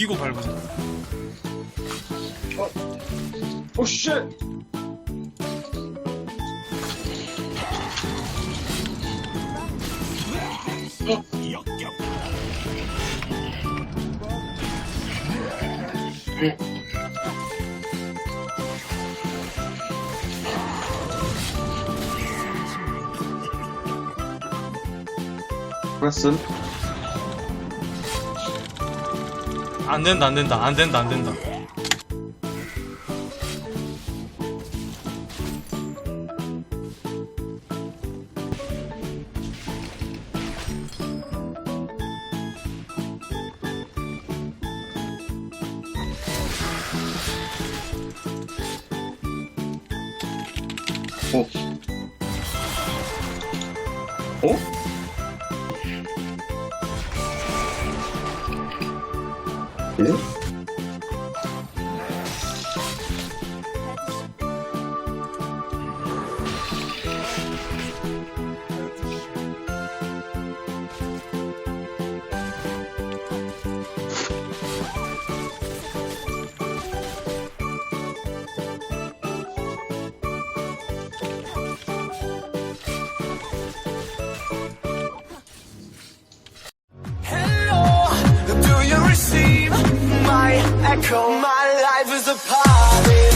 죽이고 밟으세요. 오, 쉣! 플러스 안 된다, 안 된다, 안 된다, 안 된다. 어? 어? olabilir. Echo? My life is a party.